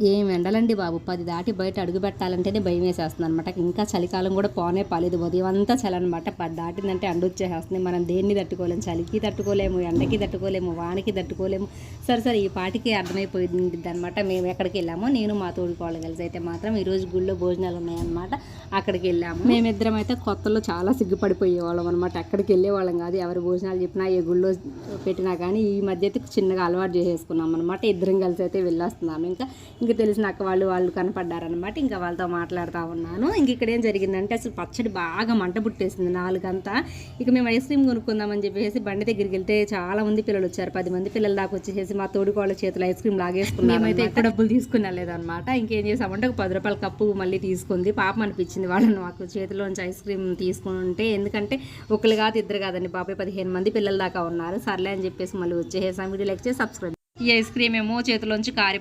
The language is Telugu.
ఏం ఎండలండి బాబు. పది దాటి బయట అడుగు పెట్టాలంటేనే భయం వేసేస్తుంది అనమాట ఇంకా చలికాలం కూడా పోనే పాలేదు. ఉదయం అంతా చలి అనమాట పది దాటిందంటే ఎండ వచ్చేసేస్తుంది. మనం దేన్ని తట్టుకోలేము చలికి తట్టుకోలేము ఎండకి తట్టుకోలేము వానకి తట్టుకోలేము. సరే సరే ఈ పాటికి అర్థమైపోయింది అనమాట మేము ఎక్కడికి వెళ్ళామో? నేను మా తోడుకోవాలి కలిసి అయితే మాత్రం ఈరోజు గుళ్ళో భోజనాలు ఉన్నాయన్నమాట. అక్కడికి వెళ్ళాము. మేమిద్దరం అయితే కొత్తలో చాలా సిగ్గుపడిపోయేవాళ్ళం అనమాట అక్కడికి వెళ్ళేవాళ్ళం కాదు. ఎవరు భోజనాలు చెప్పినా ఏ గుళ్ళో పెట్టినా కానీ ఈ మధ్య అయితే చిన్నగా అలవాటు చేసేసుకున్నాం అనమాట ఇద్దరం కలిసి అయితే వెళ్ళొస్తున్నాము ఇంకా ఇంకా తెలిసిన అక్క వాళ్ళు వాళ్ళు కనపడ్డారనమాట ఇంకా వాళ్ళతో మాట్లాడుతూ ఉన్నాను. ఇంక ఇక్కడ ఏం జరిగిందంటే అసలు పచ్చడి బాగా మంట పుట్టేసింది నాలుగంతా. ఇక మేము ఐస్ క్రీమ్ కొనుక్కుందామని చెప్పేసి బండి దగ్గరికి వెళ్తే చాలా మంది పిల్లలు వచ్చారు. పది మంది పిల్లల దాకా వచ్చేసి మా తోడుకోళ్ళ చేతులు ఐస్ క్రీమ్ లాగేసుకున్నాం మేమైతే ఎక్కువ డబ్బులు తీసుకున్నా లేదనమాట ఇంకేం చేసామంటే ఒక పది రూపాయల కప్పు మళ్ళీ తీసుకుంది. పాపం అనిపించింది వాళ్ళని మాకు చేతిలోంచి ఐస్ క్రీమ్ తీసుకుంటే. ఎందుకంటే ఒకరు కాదు ఇద్దరు కాదండి బాబాయ్ పదిహేను మంది పిల్లల దాకా ఉన్నారు. సర్లే అని చెప్పేసి మళ్ళీ వచ్చేసాం వీడియో లైక్ చేసి సబ్స్క్రైబ్ ఈ ఐస్ క్రీమ్ ఏమో చేతిలోంచి కారి